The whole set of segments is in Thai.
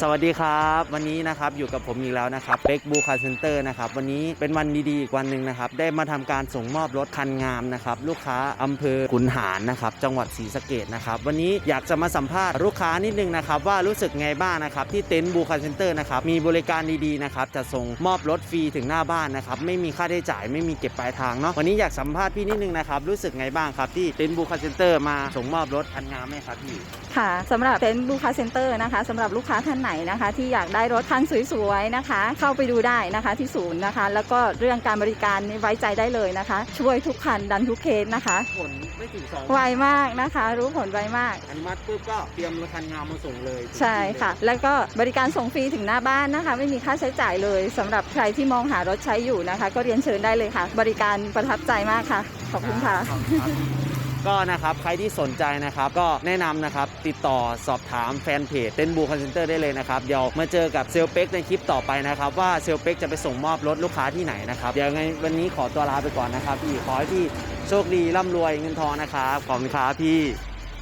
สวัสดีครับ วันนี้นะครับอยู่กับผมอีกแล้วนะครับเบ็กบูคาเซ็นเตอร์นะครับวันนี้เป็นวันดีๆอีกวันหนึ่งนะครับได้มาทำการส่งมอบรถคันงามนะครับลูกค้าอำเภอขุนหารนะครับจังหวัดศรีสะเกดนะครับวันนี้อยากจะมาสัมภาษณ์ลูกค้านิดนึงนะครับว่ารู้สึกไงบ้างนะครับที่เต็นท์บูคาเซ็นเตอร์นะครับมีบริการดีๆนะครับจะส่งมอบรถฟรีถึงหน้าบ้านนะครับไม่มีค่าใช้จ่ายไม่มีเก็บปลายทางเนาะวันนี้อยากสัมภาษณ์พี่นิดนึงนะครับรู้สึกไงบ้างครับที่เต็นท์บูคาเซ็นเตอร์มาส่งมอบรถคันงามไหมครับพี่ค่ะสำหรับเต็นท์ลูคาเซ็นเตอร์นะคะสำหรับลูกค้าท่านไหนนะคะ ที่อยากได้รถคันสวยๆนะคะ เข้าไปดูได้นะคะที่ศูนย์นะคะ แล้วก็เรื่องการบริการนี่ไว้ใจได้เลยนะคะ ช่วยทุกคันดันทุกเคสนะคะผลไม่ถึงสองไวมากนะคะ รู้ผลไวมาก อนุมัติปุ๊บก็เตรียมรถคันงามมาส่งเลยใช่ค่ะ แล้วก็บริการส่งฟรีถึงหน้าบ้านนะคะ ไม่มีค่าใช้จ่ายเลยสำหรับใครที่มองหารถใช้อยู่นะคะ ก็เรียนเชิญได้เลยค่ะ บริการประทับใจมากค่ะ ขอบคุณค่ะรับครับ ก็นะครับใครที่สนใจนะครับก็แนะนำนะครับติดต่อสอบถามแฟนเพจเต้นบูคอนเซนเตอร์ได้เลยนะครับเดี๋ยวมาเจอกับเซลเป็กในคลิปต่อไปนะครับว่าเซลเป็กจะไปส่งมอบรถลูกค้าที่ไหนนะครับเดี๋ยวไงวันนี้ขอตัวลาไปก่อนนะครับพี่ขอให้พี่โชคดีร่ำรวยเงินทองนะครับขอบคุณครับพี่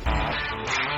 ครับ